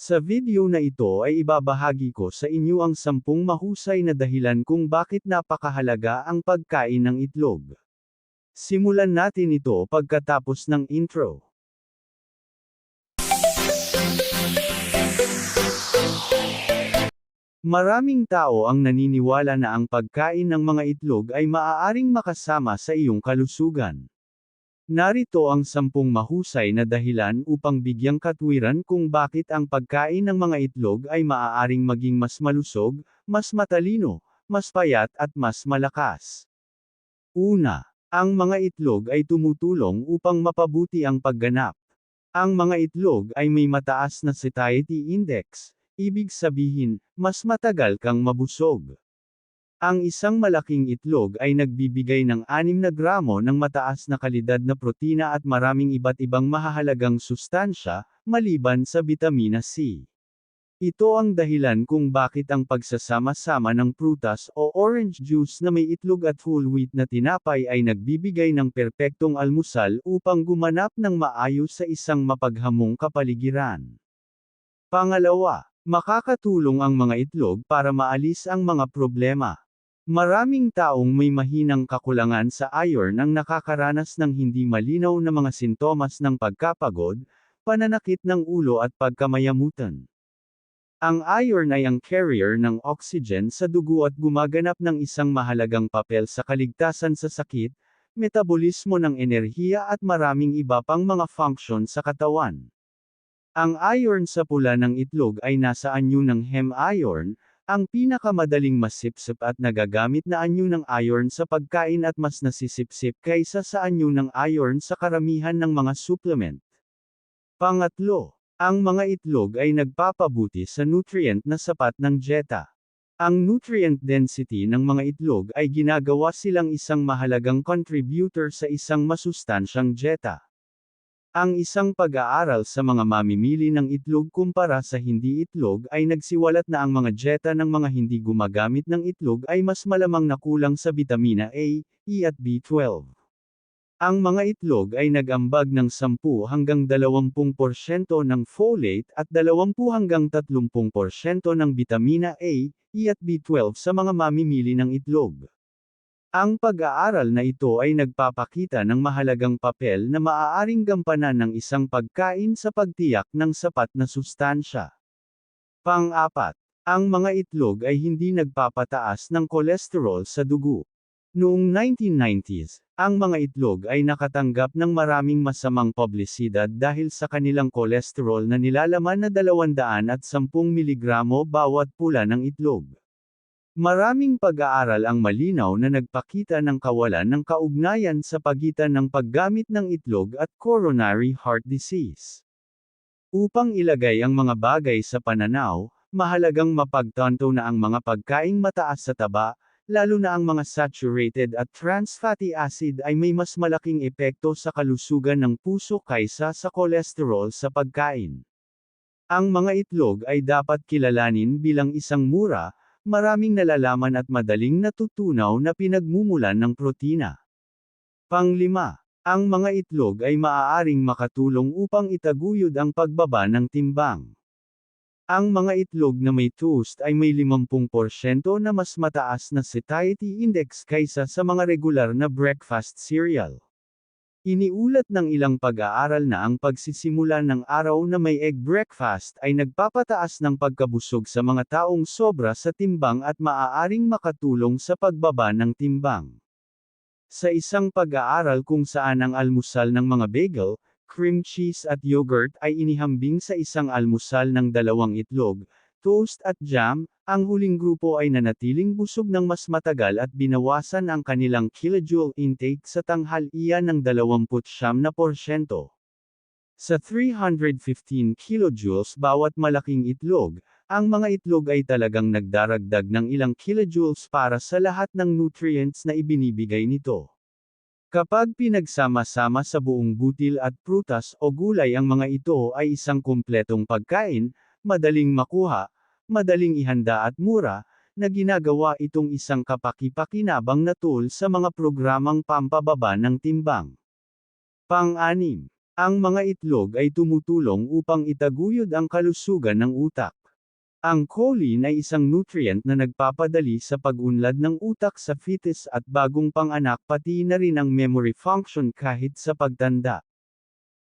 Sa video na ito ay ibabahagi ko sa inyo ang sampung mahusay na dahilan kung bakit napakahalaga ang pagkain ng itlog. Simulan natin ito pagkatapos ng intro. Maraming tao ang naniniwala na ang pagkain ng mga itlog ay maaaring makasama sa iyong kalusugan. Narito ang sampung mahusay na dahilan upang bigyang katwiran kung bakit ang pagkain ng mga itlog ay maaaring maging mas malusog, mas matalino, mas payat at mas malakas. Una, ang mga itlog ay tumutulong upang mapabuti ang pagganap. Ang mga itlog ay may mataas na satiety index, ibig sabihin, mas matagal kang mabusog. Ang isang malaking itlog ay nagbibigay ng 6 na gramo ng mataas na kalidad na protina at maraming iba't ibang mahahalagang sustansya, maliban sa bitamina C. Ito ang dahilan kung bakit ang pagsasama-sama ng prutas o orange juice na may itlog at whole wheat na tinapay ay nagbibigay ng perpektong almusal upang gumanap ng maayos sa isang mapaghamong kapaligiran. Pangalawa, makakatulong ang mga itlog para maalis ang mga problema. Maraming taong may mahinang kakulangan sa iron ang nakakaranas ng hindi malinaw na mga sintomas ng pagkapagod, pananakit ng ulo at pagkamayamutan. Ang iron ay ang carrier ng oxygen sa dugo at gumaganap ng isang mahalagang papel sa kaligtasan sa sakit, metabolismo ng enerhiya at maraming iba pang mga function sa katawan. Ang iron sa pula ng itlog ay nasa anyo ng hem iron, ang pinakamadaling masipsip at nagagamit na anyo ng iron sa pagkain at mas nasisipsip kaysa sa anyo ng iron sa karamihan ng mga supplement. Pangatlo, ang mga itlog ay nagpapabuti sa nutrient na sapat ng dieta. Ang nutrient density ng mga itlog ay ginagawa silang isang mahalagang contributor sa isang masustansyang dieta. Ang isang pag-aaral sa mga mamimili ng itlog kumpara sa hindi itlog ay nagsiwalat na ang mga dieta ng mga hindi gumagamit ng itlog ay mas malamang na kulang sa bitamina A, E at B12. Ang mga itlog ay nag-ambag ng 10 hanggang 20% ng folate at 20 hanggang 30% ng bitamina A, E at B12 sa mga mamimili ng itlog. Ang pag-aaral na ito ay nagpapakita ng mahalagang papel na maaaring gampanan ng isang pagkain sa pagtiyak ng sapat na sustansya. Pang-apat, ang mga itlog ay hindi nagpapataas ng kolesterol sa dugo. Noong 1990s, ang mga itlog ay nakatanggap ng maraming masamang publisidad dahil sa kanilang kolesterol na nilalaman na 210 mg bawat pula ng itlog. Maraming pag-aaral ang malinaw na nagpakita ng kawalan ng kaugnayan sa pagitan ng paggamit ng itlog at coronary heart disease. Upang ilagay ang mga bagay sa pananaw, mahalagang mapagtanto na ang mga pagkaing mataas sa taba, lalo na ang mga saturated at trans fatty acid ay may mas malaking epekto sa kalusugan ng puso kaysa sa kolesterol sa pagkain. Ang mga itlog ay dapat kilalanin bilang isang mura, maraming nalalaman at madaling natutunaw na pinagmumulan ng protina. Panglima, ang mga itlog ay maaaring makatulong upang itaguyod ang pagbaba ng timbang. Ang mga itlog na may toast ay may 50% na mas mataas na satiety index kaysa sa mga regular na breakfast cereal. Iniulat ng ilang pag-aaral na ang pagsisimula ng araw na may egg breakfast ay nagpapataas ng pagkabusog sa mga taong sobra sa timbang at maaaring makatulong sa pagbaba ng timbang. Sa isang pag-aaral kung saan ang almusal ng mga bagel, cream cheese at yogurt ay inihambing sa isang almusal ng dalawang itlog, toast at jam, ang huling grupo ay nanatiling busog ng mas matagal at binawasan ang kanilang kilojoule intake sa tanghalian ng 29%. Sa 315 kilojoules bawat malaking itlog, ang mga itlog ay talagang nagdaragdag ng ilang kilojoules para sa lahat ng nutrients na ibinibigay nito. Kapag pinagsama-sama sa buong butil at prutas o gulay ang mga ito ay isang kumpletong pagkain, madaling makuha, madaling ihanda at mura, na ginagawa itong isang kapaki-pakinabang na tool sa mga programang pampababa ng timbang. Pang-anim. Ang mga itlog ay tumutulong upang itaguyod ang kalusugan ng utak. Ang choline ay isang nutrient na nagpapadali sa pag-unlad ng utak sa fetus at bagong panganak pati na rin ang memory function kahit sa pagtanda.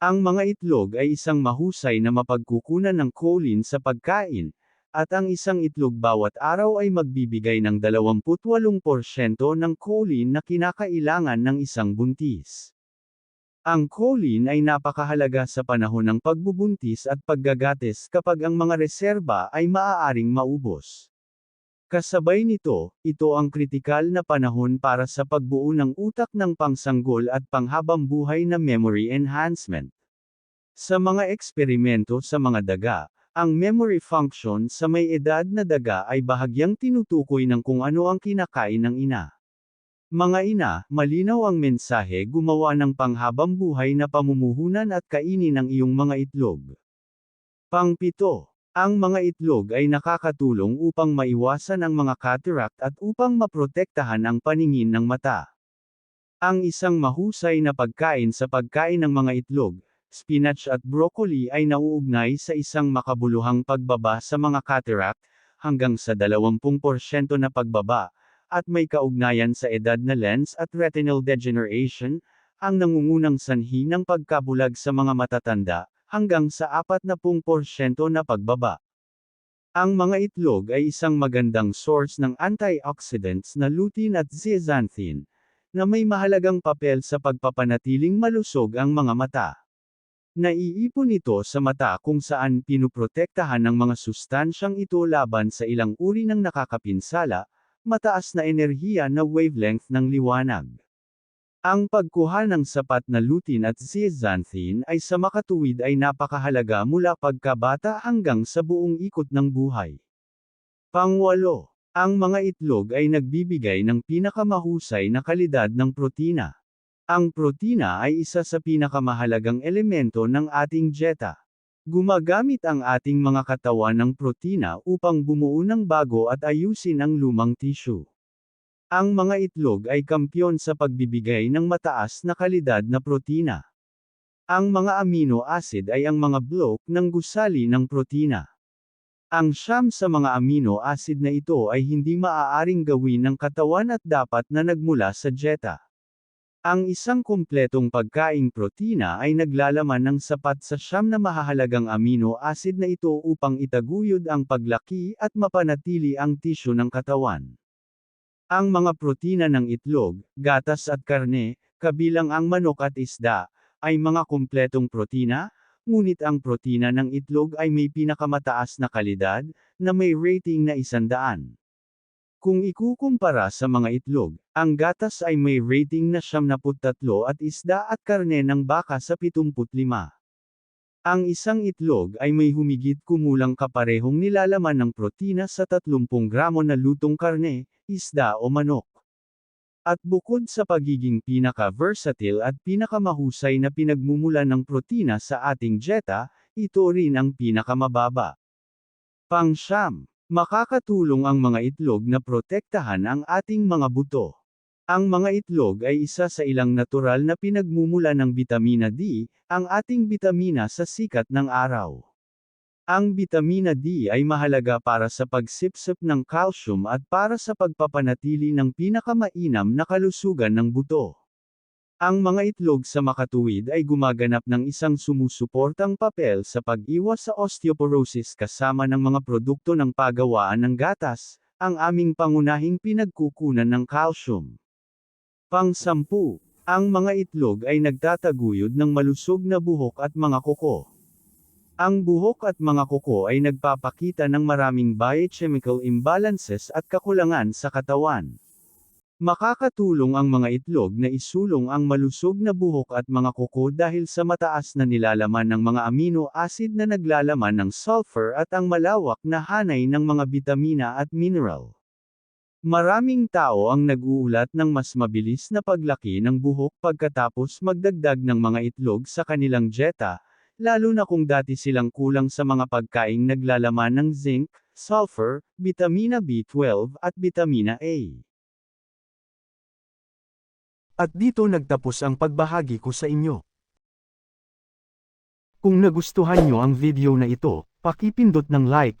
Ang mga itlog ay isang mahusay na mapagkukunan ng choline sa pagkain, at ang isang itlog bawat araw ay magbibigay ng 28% ng choline na kinakailangan ng isang buntis. Ang choline ay napakahalaga sa panahon ng pagbubuntis at paggagates kapag ang mga reserba ay maaaring maubos. Kasabay nito, ito ang kritikal na panahon para sa pagbuo ng utak ng pangsanggol at panghabang buhay na memory enhancement. Sa mga eksperimento sa mga daga, ang memory function sa may edad na daga ay bahagyang tinutukoy ng kung ano ang kinakain ng ina. Mga ina, malinaw ang mensahe gumawa ng panghabang buhay na pamumuhunan at kainin ang iyong mga itlog. Pangpito, ang mga itlog ay nakakatulong upang maiwasan ang mga cataract at upang maprotektahan ang paningin ng mata. Ang isang mahusay na pagkain sa pagkain ng mga itlog, spinach at broccoli ay nauugnay sa isang makabuluhang pagbaba sa mga cataract, hanggang sa 20% na pagbaba, at may kaugnayan sa edad na lens at retinal degeneration, ang nangungunang sanhi ng pagkabulag sa mga matatanda, hanggang sa 40% na pagbaba. Ang mga itlog ay isang magandang source ng antioxidants na lutein at zeaxanthin, na may mahalagang papel sa pagpapanatiling malusog ang mga mata. Naiipon ito sa mata kung saan pinuprotektahan ng mga sustansyang ito laban sa ilang uri ng nakakapinsala, mataas na enerhiya na wavelength ng liwanag. Ang pagkuha ng sapat na lutein at zeaxanthin ay sa makatuwid ay napakahalaga mula pagkabata hanggang sa buong ikot ng buhay. Pangwalo, ang mga itlog ay nagbibigay ng pinakamahusay na kalidad ng protina. Ang protina ay isa sa pinakamahalagang elemento ng ating dieta. Gumagamit ang ating mga katawan ng protina upang bumuo ng bago at ayusin ang lumang tissue. Ang mga itlog ay kampyon sa pagbibigay ng mataas na kalidad na protina. Ang mga amino acid ay ang mga block ng gusali ng protina. Ang siyam sa mga amino acid na ito ay hindi maaaring gawin ng katawan at dapat na nagmula sa dieta. Ang isang kumpletong pagkaing protina ay naglalaman ng sapat sa siyam na mahahalagang amino acid na ito upang itaguyod ang paglaki at mapanatili ang tisyo ng katawan. Ang mga protina ng itlog, gatas at karne, kabilang ang manok at isda, ay mga kumpletong protina, ngunit ang protina ng itlog ay may pinakamataas na kalidad, na may rating na isandaan. Kung ikukumpara sa mga itlog, ang gatas ay may rating na 73 at isda at karne ng baka sa 75. Ang isang itlog ay may humigit kumulang kaparehong nilalaman ng protina sa 30 gramo na lutong karne, isda o manok. At bukod sa pagiging pinaka-versatile at pinakamahusay na pinagmumula ng protina sa ating dieta, ito rin ang pinakamababa. Pangsyam, makakatulong ang mga itlog na protektahan ang ating mga buto. Ang mga itlog ay isa sa ilang natural na pinagmumula ng bitamina D, ang ating bitamina sa sikat ng araw. Ang bitamina D ay mahalaga para sa pagsipsip ng calcium at para sa pagpapanatili ng pinakamainam na kalusugan ng buto. Ang mga itlog sa makatuwid ay gumaganap ng isang sumusuportang papel sa pag-iwas sa osteoporosis kasama ng mga produkto ng pagawaan ng gatas, ang aming pangunahing pinagkukunan ng calcium. Pang-sampu, ang mga itlog ay nagtataguyod ng malusog na buhok at mga kuko. Ang buhok at mga kuko ay nagpapakita ng maraming biochemical imbalances at kakulangan sa katawan. Makakatulong ang mga itlog na isulong ang malusog na buhok at mga kuko dahil sa mataas na nilalaman ng mga amino acid na naglalaman ng sulfur at ang malawak na hanay ng mga bitamina at mineral. Maraming tao ang nag-uulat ng mas mabilis na paglaki ng buhok pagkatapos magdagdag ng mga itlog sa kanilang dieta, lalo na kung dati silang kulang sa mga pagkaing naglalaman ng zinc, sulfur, vitamina B12 at vitamina A. At dito nagtapos ang pagbahagi ko sa inyo. Kung nagustuhan nyo ang video na ito, pakipindot ng like,